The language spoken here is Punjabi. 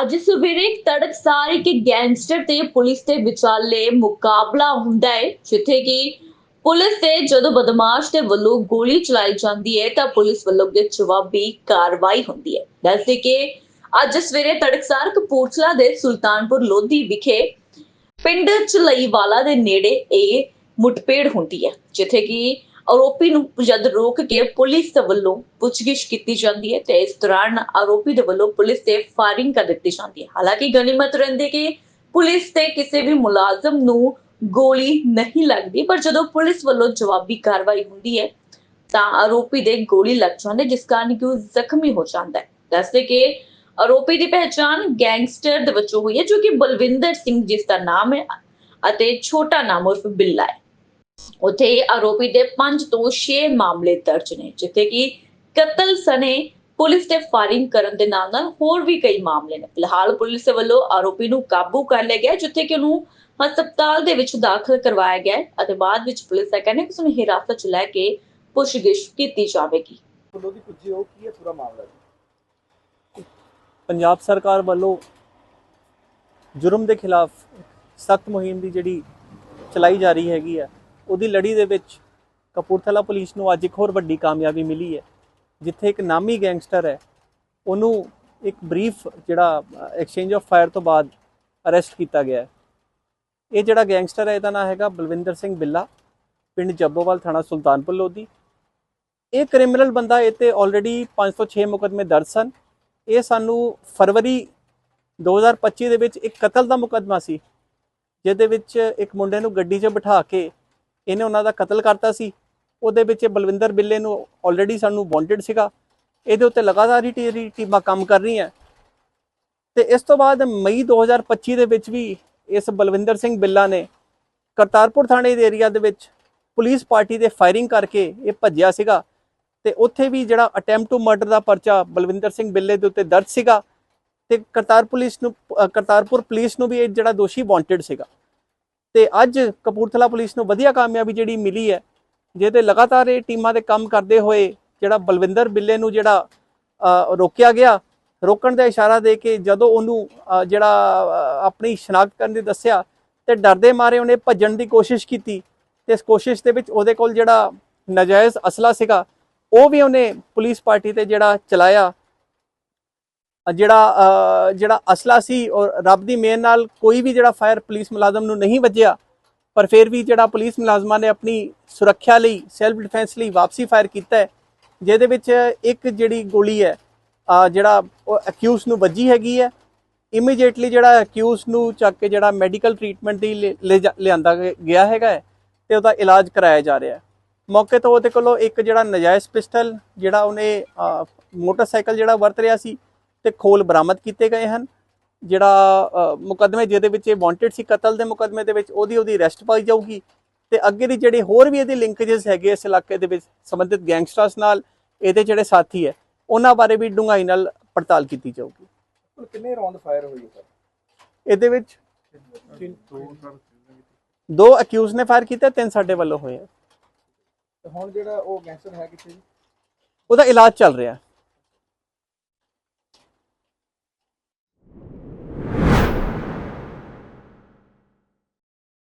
ਅੱਜ ਸਵੇਰੇ ਤੜਕਸਾਰ ਇੱਕ ਗੈਂਗਸਟਰ ਤੇ ਪੁਲਿਸ ਦੇ ਵਿਚਾਲੇ ਮੁਕਾਬਲਾ ਹੁੰਦਾ ਹੈ, ਜਿੱਥੇ ਕਿ ਪੁਲਿਸ ਤੇ ਜਦੋਂ ਬਦਮਾਸ਼ ਦੇ ਵੱਲੋਂ ਗੋਲੀ ਚਲਾਈ ਜਾਂਦੀ ਹੈ, ਤਾਂ ਪੁਲਿਸ ਵੱਲੋਂ ਅੱਗੇ ਜਵਾਬੀ ਕਾਰਵਾਈ ਹੁੰਦੀ ਹੈ। ਦੱਸਦੇ ਕਿ ਅੱਜ ਸਵੇਰੇ ਤੜਕਸਾਰ ਕਪੂਰਥਲਾ ਦੇ ਸੁਲਤਾਨਪੁਰ ਲੋਧੀ ਵਿਖੇ ਪਿੰਡ ਚਲਈਵਾਲਾ ਦੇ ਨੇੜੇ ਇਹ ਮੁਠਭੇੜ ਹੁੰਦੀ ਹੈ, ਜਿੱਥੇ ਕਿ ਆਰੋਪੀ ਨੂੰ ਜਦ ਰੋਕ ਕੇ ਪੁਲਿਸ ਵੱਲੋਂ ਪੁੱਛਗਿੱਛ ਕੀਤੀ ਜਾਂਦੀ ਹੈ ਤੇ ਇਸ ਦੌਰਾਨ ਆਰੋਪੀ ਦੇ ਵੱਲੋਂ ਪੁਲਿਸ ਤੇ ਫਾਇਰਿੰਗ ਕਰ ਦਿੱਤੀ ਜਾਂਦੀ ਹੈ। ਹਾਲਾਂਕਿ ਗਨੀਮਤ ਰਹਿੰਦੀ ਕਿ ਪੁਲਿਸ ਤੇ ਕਿਸੇ ਵੀ ਮੁਲਾਜ਼ਮ ਨੂੰ ਗੋਲੀ ਨਹੀਂ ਲੱਗਦੀ, ਪਰ ਜਦੋਂ ਪੁਲਿਸ ਵੱਲੋਂ ਜਵਾਬੀ ਕਾਰਵਾਈ ਹੁੰਦੀ ਹੈ, ਤਾਂ ਆਰੋਪੀ ਦੇ ਗੋਲੀ ਲੱਗ ਜਾਂਦੀ, ਜਿਸ ਕਾਰਨ ਕਿ ਉਹ ਜ਼ਖਮੀ ਹੋ ਜਾਂਦਾ ਹੈ। ਦੱਸਦੇ ਕਿ ਆਰੋਪੀ ਦੀ ਪਹਿਚਾਣ ਗੈਂਗਸਟਰ ਦੇ ਵਜੋਂ ਹੋਈ ਹੈ, ਜੋ ਕਿ ਬਲਵਿੰਦਰ ਸਿੰਘ ਜਿਸ ਦਾ ਨਾਮ ਹੈ ਅਤੇ ਛੋਟਾ ਨਾਮ ਉਰਫ ਬਿੱਲਾ ਹੈ। ਉੱਥੇ ਆਰੋਪੀ ਦੇ 5 ਤੋਂ 6 ਮਾਮਲੇ ਦਰਜ ਨੇ, ਜਿੱਥੇ ਕਿ ਕਤਲ ਸਣੇ ਪੁਲਿਸ ਤੇ ਫਾਇਰਿੰਗ ਕਰਨ ਦੇ ਨਾਲ ਨਾਲ ਹੋਰ ਵੀ ਕਈ ਮਾਮਲੇ ਨੇ। ਫਿਲਹਾਲ ਪੁਲਿਸ ਵੱਲੋਂ ਆਰੋਪੀ ਨੂੰ ਕਾਬੂ ਕਰ ਲਿਆ ਗਿਆ, ਜਿੱਥੇ ਕਿ ਉਹਨੂੰ ਹਸਪਤਾਲ ਦੇ ਵਿੱਚ ਦਾਖਲ ਕਰਵਾਇਆ ਗਿਆ ਅਤੇ ਬਾਅਦ ਵਿੱਚ ਪੁਲਿਸ ਦਾ ਕਹਿਣਾ ਕਿ ਉਸ ਹਿਰਾਸਤ 'ਚ ਲੈ ਕੇ ਪੁੱਛਗਿੱਛ ਕੀਤੀ ਜਾਵੇਗੀ। ਵੱਲੋਂ ਦੀ ਪੁੱਜੀ ਉਹ ਕੀ ਹੈ, ਪੂਰਾ ਮਾਮਲਾ ਪੰਜਾਬ ਸਰਕਾਰ ਵੱਲੋਂ ਜੁਰਮ ਦੇ ਖਿਲਾਫ ਸਖਤ ਮੁਹਿੰਮ ਦੀ ਜਿਹੜੀ ਚਲਾਈ ਜਾ ਰਹੀ ਹੈਗੀ ਆ ਉਹਦੀ ਲੜੀ ਦੇ ਵਿੱਚ ਕਪੂਰਥਲਾ ਪੁਲਿਸ ਨੂੰ ਅੱਜ ਇੱਕ ਹੋਰ ਵੱਡੀ ਕਾਮਯਾਬੀ ਮਿਲੀ ਹੈ, ਜਿੱਥੇ ਇੱਕ ਨਾਮੀ ਗੈਂਗਸਟਰ ਹੈ, ਉਹਨੂੰ ਇੱਕ ਬਰੀਫ ਜਿਹੜਾ ਐਕਸਚੇਂਜ ਆਫ ਫਾਇਰ ਤੋਂ ਬਾਅਦ ਅਰੈਸਟ ਕੀਤਾ ਗਿਆ ਹੈ। ਇਹ ਜਿਹੜਾ ਗੈਂਗਸਟਰ ਹੈ, ਇਹਦਾ ਨਾਮ ਹੈਗਾ ਬਲਵਿੰਦਰ ਸਿੰਘ ਬਿੱਲਾ, ਪਿੰਡ ਜੱਬੋਵਾਲ ਥਾਣਾ ਸੁਲਤਾਨਪੁਰ ਲੋਧੀ। ਇਹ ਕ੍ਰਿਮੀਨਲ ਬੰਦਾ ਇਹ ਤੇ ਆਲਰੇਡੀ 5 ਤੋਂ 6 ਮੁਕੱਦਮੇ ਦਰਜ ਸਨ। ਇਹ ਸਾਨੂੰ ਫਰਵਰੀ 2025 ਦੇ ਵਿੱਚ ਇੱਕ ਕਤਲ ਦਾ ਮੁਕੱਦਮਾ ਸੀ, ਜਿਹਦੇ ਵਿੱਚ ਇੱਕ ਮੁੰਡੇ ਨੂੰ ਗੱਡੀ 'ਚ ਬਿਠਾ ਕੇ ਇਹਨੇ ਉਹਨਾਂ ਦਾ ਕਤਲ ਕਰਤਾ ਸੀ। ਉਹਦੇ ਵਿੱਚ ਇਹ ਬਲਵਿੰਦਰ ਬਿੱਲੇ ਨੂੰ ਆਲਰੇਡੀ ਸਾਨੂੰ ਵਾਂਟਡ ਸੀਗਾ। ਇਹਦੇ ਉੱਤੇ ਲਗਾਤਾਰ ਹੀ ਟੀਮਾਂ ਕੰਮ ਕਰ ਰਹੀਆਂ। ਤੇ ਇਸ ਤੋਂ ਬਾਅਦ ਮਈ 2025 ਦੇ ਵਿੱਚ ਵੀ ਇਸ ਬਲਵਿੰਦਰ ਸਿੰਘ ਬਿੱਲਾ ਨੇ ਕਰਤਾਰਪੁਰ ਥਾਣੇ ਦੇ ਏਰੀਆ ਦੇ ਵਿੱਚ ਪੁਲਿਸ ਪਾਰਟੀ ਦੇ ਫਾਇਰਿੰਗ ਕਰਕੇ ਇਹ ਭੱਜਿਆ ਸੀਗਾ। ਤੇ ਉੱਥੇ ਵੀ ਜਿਹੜਾ ਅਟੈਂਪਟ ਟੂ ਮਰਡਰ ਦਾ ਪਰਚਾ ਬਲਵਿੰਦਰ ਸਿੰਘ ਬਿੱਲੇ ਦੇ ਉੱਤੇ ਦਰਜ ਸੀਗਾ। ਤੇ ਕਰਤਾਰ ਪੁਲਿਸ ਨੂੰ ਕਰਤਾਰਪੁਰ ਪੁਲਿਸ ਨੂੰ ਵੀ ਇਹ ਜਿਹੜਾ ਦੋਸ਼ੀ ਵਾਂਟਡ ਸੀਗਾ। ਤੇ ਅੱਜ ਕਪੂਰਥਲਾ ਪੁਲਿਸ ਨੂੰ ਵਧੀਆ ਕਾਮਯਾਬੀ ਜਿਹੜੀ ਮਿਲੀ ਹੈ, ਜਿਹਦੇ ਲਗਾਤਾਰ ਇਹ ਟੀਮਾਂ ਦੇ ਕੰਮ ਕਰਦੇ ਹੋਏ ਜਿਹੜਾ ਬਲਵਿੰਦਰ ਬਿੱਲੇ ਨੂੰ ਜਿਹੜਾ ਰੋਕਿਆ ਗਿਆ, ਰੋਕਣ ਦਾ ਇਸ਼ਾਰਾ ਦੇ ਕੇ ਜਦੋਂ ਉਹਨੂੰ ਜਿਹੜਾ ਆਪਣੀ ਸ਼ਨਾਖਤ ਕਰਨ ਦੀ ਦੱਸਿਆ ਤੇ ਡਰਦੇ ਮਾਰੇ ਉਹਨੇ ਭੱਜਣ ਦੀ ਕੋਸ਼ਿਸ਼ ਕੀਤੀ ਤੇ ਇਸ ਕੋਸ਼ਿਸ਼ ਦੇ ਵਿੱਚ ਉਹਦੇ ਕੋਲ ਜਿਹੜਾ ਨਜਾਇਜ਼ ਅਸਲਾ ਸੀਗਾ, ਉਹ ਵੀ ਉਹਨੇ ਪੁਲਿਸ ਪਾਰਟੀ ਤੇ ਜਿਹੜਾ ਚਲਾਇਆ ਜਿਹੜਾ ਜਿਹੜਾ ਅਸਲਾ ਸੀ ਔਰ ਰੱਬ ਦੀ ਮਿਹਰ ਨਾਲ ਕੋਈ ਵੀ ਜਿਹੜਾ ਫਾਇਰ ਪੁਲਿਸ ਮੁਲਾਜ਼ਮ ਨੂੰ ਨਹੀਂ ਵੱਜਿਆ, ਪਰ ਫਿਰ ਵੀ ਜਿਹੜਾ ਪੁਲਿਸ ਮੁਲਾਜ਼ਮਾਂ ਨੇ ਆਪਣੀ ਸੁਰੱਖਿਆ ਲਈ ਸੈਲਫ ਡਿਫੈਂਸ ਲਈ ਵਾਪਸੀ ਫਾਇਰ ਕੀਤਾ ਹੈ, ਜਿਹਦੇ ਵਿੱਚ ਇੱਕ ਜਿਹੜੀ ਗੋਲੀ ਹੈ ਜਿਹੜਾ ਉਹ ਅਕਿਊਜ਼ ਨੂੰ ਵੱਜੀ ਹੈਗੀ ਹੈ ਇਮੀਡੀਏਟਲੀ ਜਿਹੜਾ ਅਕਿਊਜ਼ ਨੂੰ ਚੱਕ ਕੇ ਜਿਹੜਾ ਮੈਡੀਕਲ ਟ੍ਰੀਟਮੈਂਟ ਦੀ ਲਿ- ਲੈ ਲਿਆਂਦਾ ਗਿਆ ਹੈਗਾ ਹੈ ਤੇ ਉਹਦਾ ਇਲਾਜ ਕਰਾਇਆ ਜਾ ਰਿਹਾ ਹੈ। ਮੌਕੇ ਤੋਂ ਉਹਦੇ ਕੋਲੋਂ ਇੱਕ ਜਿਹੜਾ ਨਜਾਇਜ਼ ਪਿਸਟਲ, ਜਿਹੜਾ ਉਹਨੇ ਮੋਟਰਸਾਈਕਲ ਜਿਹੜਾ ਵਰਤ ਰਿਹਾ ਸੀ ਤੇ ਖੋਲ ਬਰਾਮਦ ਕੀਤੇ ਗਏ ਹਨ। ਜਿਹੜਾ ਮੁਕੱਦਮੇ ਜਿਹਦੇ ਵਿੱਚ ਇਹ ਵਾਂਟਡ ਸੀ ਕਤਲ ਦੇ ਮੁਕੱਦਮੇ ਦੇ ਵਿੱਚ ਉਹਦੀ ਉਹਦੀ ਅਰੈਸਟ ਪਾਈ ਜਾਊਗੀ। ਤੇ ਅੱਗੇ ਦੀ ਜਿਹੜੇ ਹੋਰ ਵੀ ਇਹਦੇ ਲਿੰਕੇजेस ਹੈਗੇ ਇਸ ਇਲਾਕੇ ਦੇ ਵਿੱਚ ਸੰਬੰਧਿਤ ਗੈਂਗਸਟਰਸ ਨਾਲ ਇਹਦੇ ਜਿਹੜੇ ਸਾਥੀ ਹੈ ਉਹਨਾਂ ਬਾਰੇ ਵੀ ਡੂੰਘਾਈ ਨਾਲ ਪੜਤਾਲ ਕੀਤੀ ਜਾਊਗੀ। ਕਿੰਨੇ ਰੌਂਡ ਫਾਇਰ ਹੋਈ ਸਰ? ਇਹਦੇ ਵਿੱਚ ਦੋ ਅਕਿਊਜ਼ ਨੇ ਫਾਇਰ ਕੀਤਾ ਤਿੰਨ ਸਾਡੇ ਵੱਲੋਂ ਹੋਏ ਆ। ਹੁਣ ਜਿਹੜਾ ਉਹ ਗੈਂਗਸਟਰ ਹੈ ਕਿੱਥੇ ਜੀ? ਉਹਦਾ ਇਲਾਜ ਚੱਲ ਰਿਹਾ।